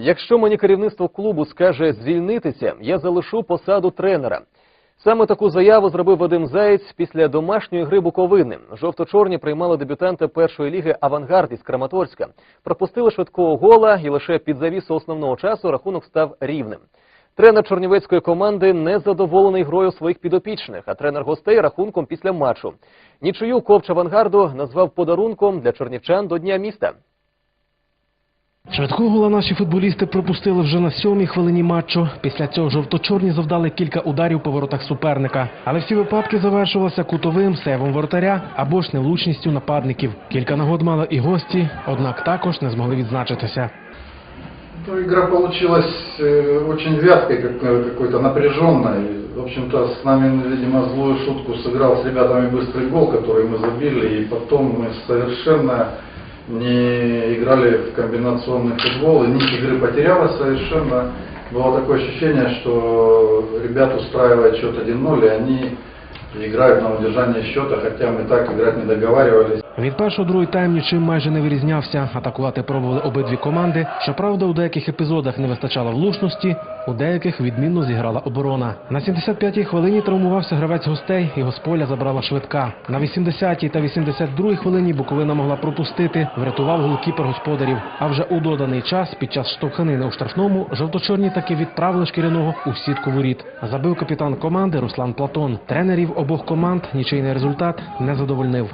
Якщо мені керівництво клубу скаже звільнитися, я залишу посаду тренера. Саме таку заяву зробив Вадим Заєць після домашньої гри Буковини. Жовто-чорні приймали дебютанта першої ліги «Авангард» із Краматорська. Пропустили швидкого гола і лише під завісу основного часу рахунок став рівним. Тренер чорнівецької команди не задоволений грою своїх підопічних, а тренер гостей рахунком після матчу. Нічию ковч «Авангарду» назвав подарунком для чорнівчан до Дня міста. Швидкого гола наші футболісти пропустили вже на сьомій хвилині матчу. Після цього жовто-чорні завдали кілька ударів по воротах суперника. Але всі випадки завершувалися кутовим сейвом воротаря або ж невлучністю нападників. Кілька нагод мали і гості, однак також не змогли відзначитися. Ну, игра получилась э, очень вязкой, как, э, какой-то напряженной. В общем-то, с нами, видимо, злую шутку сыграл с ребятами быстрый гол, который мы забили, и потом мы совершенно не играли в комбинационный футбол, и нить игры потерялась совершенно. Было такое ощущение, что ребят устраивает счет 1-0, и они играют на удержание счета, хотя мы так играть не договаривались. Від першого другий тайм нічим майже не вирізнявся. Атакувати пробували обидві команди. Щоправда, у деяких епізодах не вистачало влучності, у деяких відмінно зіграла оборона. На 75-й хвилині травмувався гравець гостей, і госполя забрала швидка. На 80-й та 82-й хвилині Буковина могла пропустити, врятував голкіпер господарів. А вже у доданий час, під час штовханини у штрафному, жовточорні таки відправили шкіряного у сітку воріт. Забив капітан команди Руслан Платон. Тренерів обох команд нічийний результат не задовольнив.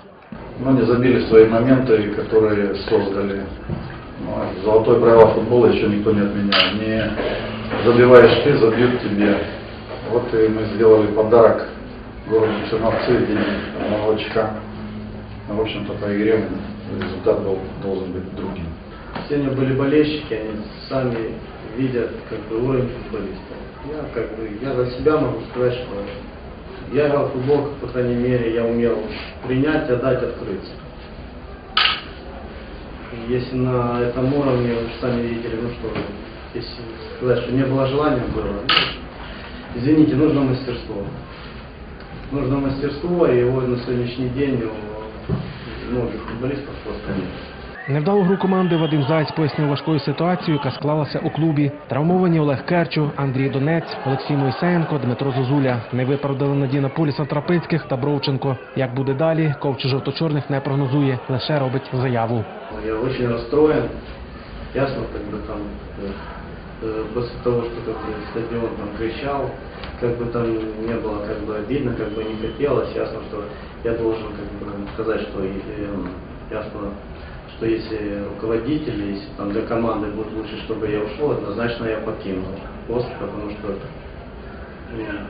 но не забили свои моменты, которые создали. Ну, Золотое правило футбола еще никто не отменял. Не забиваешь ты, забьют тебе. Вот и мы сделали подарок городу Черновцы в день одного очка. Ну, В общем-то, по игре результат был, должен быть другим. Сегодня были болельщики, они сами видят как бы уровень футболиста. Я как бы я за себя могу сказать, что я играл в футбол, по крайней мере, я умел принять, отдать, открыться. Если на этом уровне, вы сами видели, ну что, если сказать, что не было желания, было. ну, извините, нужно мастерство. Нужно мастерство, и его на сегодняшний день у многих футболистов просто нет. Невдалу гру команди Вадим Зайць пояснив важкою ситуацією, яка склалася у клубі. Травмовані Олег Керчу, Андрій Донець, Олексій Мойсеєнко, Дмитро Зозуля. Не виправдали надій на полі Сантрапицьких та Бровченко. Як буде далі, ковчі жовто-чорних не прогнозує, лише робить заяву. Я очень расстроен. Ясно, как бы там э, э, после того, что как бы, стадион там кричал, как бы там не было как бы обидно, как бы не хотелось, ясно, что я должен как бы сказать, что э, ясно, что если руководители, если там для команды будет лучше, чтобы я ушел, однозначно я покину пост, потому что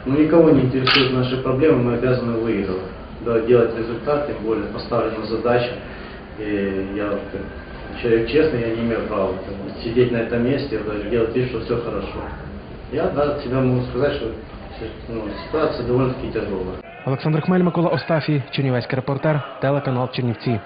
ну, никого не интересуют наши проблемы, мы обязаны выигрывать. Да, делать результат, тем более поставлена задача. И я человек честный, я не имею права там, сидеть на этом месте, да, делать вид, что все хорошо. Я да, тебе могу сказать, что ну, ситуация довольно-таки тяжелая. Олександр Хмель, Микола Остафій, Чернівецький репортер, телеканал Чернівці.